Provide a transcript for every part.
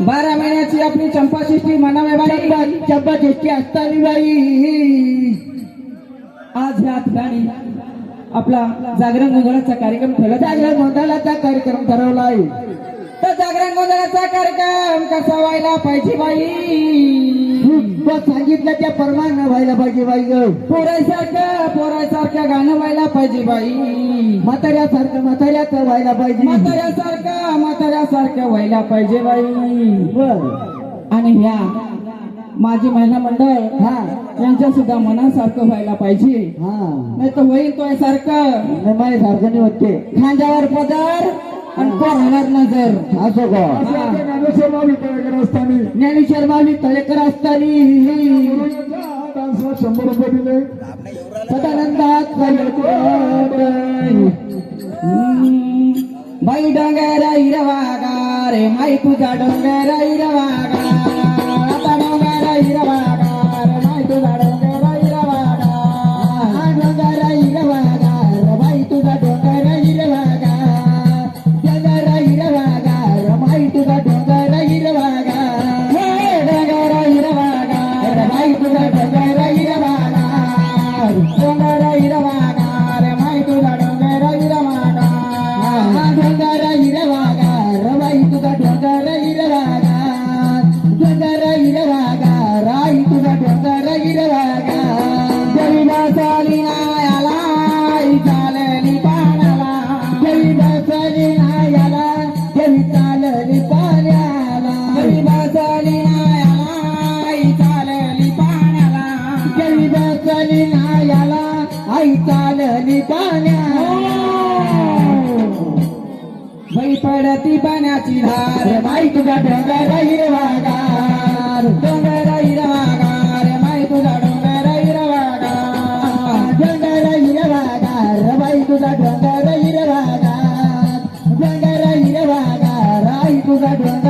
बारा महिन्याची आपली चंपाषष्ठी म्हणावे बाई. चंपा चेष्टी असताना बाई. आज ह्या ठिकाणी आपला जागरण गोंधळाचा कार्यक्रम ठेवला चांगल्या गोंधळाचा कार्यक्रम ठरवलाय. तर जागरण गोंधळाचा कार्यक्रम कसा व्हायला पाहिजे बाई? सांगितलं त्या परमानं व्हायला पाहिजे बाई ग. पोरायसारखं पोरायसारखं गाणं व्हायला पाहिजे बाई. म्हाताऱ्यासारखं म्हाताऱ्याचं व्हायला पाहिजे. म्हाताऱ्यासारखं म्हाताऱ्यासारखं व्हायला पाहिजे बाई. आणि ह्या माझी महिला मंडळ हा. यांच्या सुद्धा मनासारखं व्हायला पाहिजे. हा. नाही तर होईल तो सारखं. नाही माझ्यासारखं नाही होते खांद्यावर पदर आणि असो ज्ञानेश्वर माऊली तळेकर असताना. शंभर रुपये दिले. सदानंदात बाई डोंगर हिरवागा रे माई तुझा डोंगर हिरवागा आता डोंगर माई तुझा नायाला आई चालली पाण्याला बाई पडती पाण्याची धार माई तुझा डोंगर हिरवागार डोंगर हिरवागार माई तुझा डोंगर हिरवागार डोंगर हिरवागार बाई तुझा डोंगर हिरवागार डोंगर हिरवागार आई तुझा डोंगर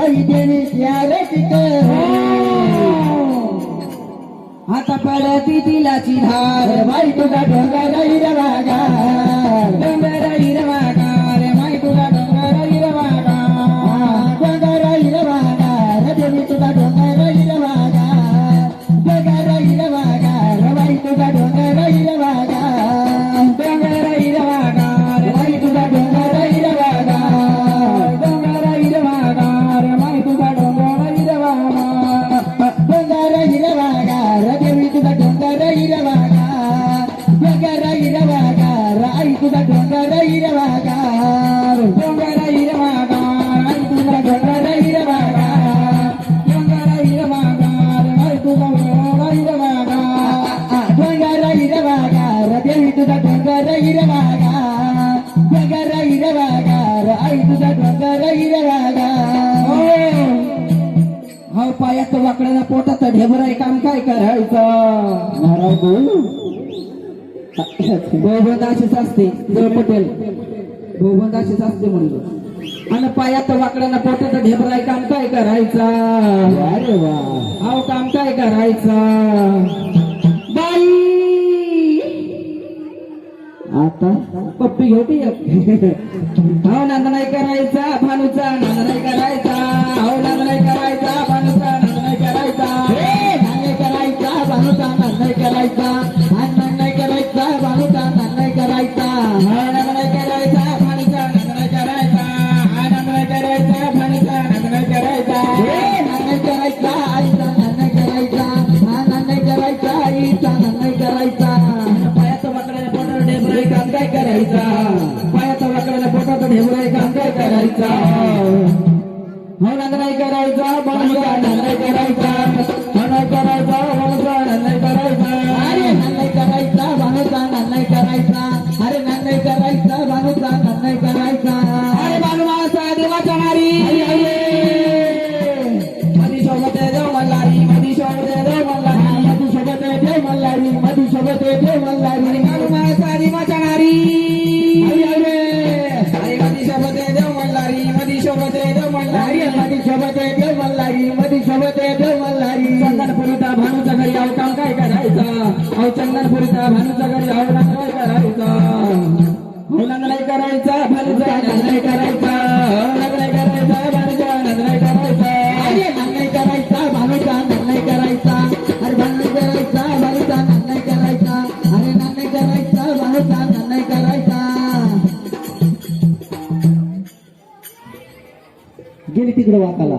करू आता पडती तिलाची धार. बाई तुझा डोंगर हिरवागार तुझा डोंगर हिरवागार हो. पायात वाकड्याला पोटात ढेबर आहे काम काय करायचं? नाराज बहुबंद अशीच असते जय पटेल. बहुबंद अशीच असते म्हणलं. आणि पायात वाकड्याला पोटात ढेबर आहे काम काय करायचं? अरे वा अहो काम काय करायचं? पप्पी घेऊ हो नांद नाही करायचा भानूचा नांद नाही करायचा हो नांद नाही करायचा भानूचा नांद नाही करायचा हे नांद करायचा भानूचा नांद नाही करायचा भान नांद नाही करायचा भानूचा नांद नाही करायचा हो नांद नाही करायचा भानूचा नांद नाही करायचा हा नांद नाही करायचा भानूचा नांद नाही करायचा नाही ढेबरे करायचा हो नांद नाही करायचा बनसा नांद नाही करायचा हो नाही करायचा बनसा नांद नाही करायचा अरे नांद नाही करायचा बनसा नांद नाही करायचा अरे नन्नाई करायचा भानुचा नन्नाई करायचा अरे. बालमासा देवाच्या नारी मधी सोबत देव मल्हारी मधी सोबत देव मल्हारी मधी सोबत देव मल्हारी मधी सोबत देव मल्हारी. अहो चंदनपुरीचा भानूच्या घरी काय करायचा. नाही करायचा भानूचा नाही करायचा. नाही करायचा भानूचा नाही करायचा. अरे करायचा भानुचा करायचा. अरे भानु करायचा भानुचा नन्नाई करायचा. अरे नन्नाई करायचा भानुचा नन्नाई करायचा. गेली तिकडे वाकाला.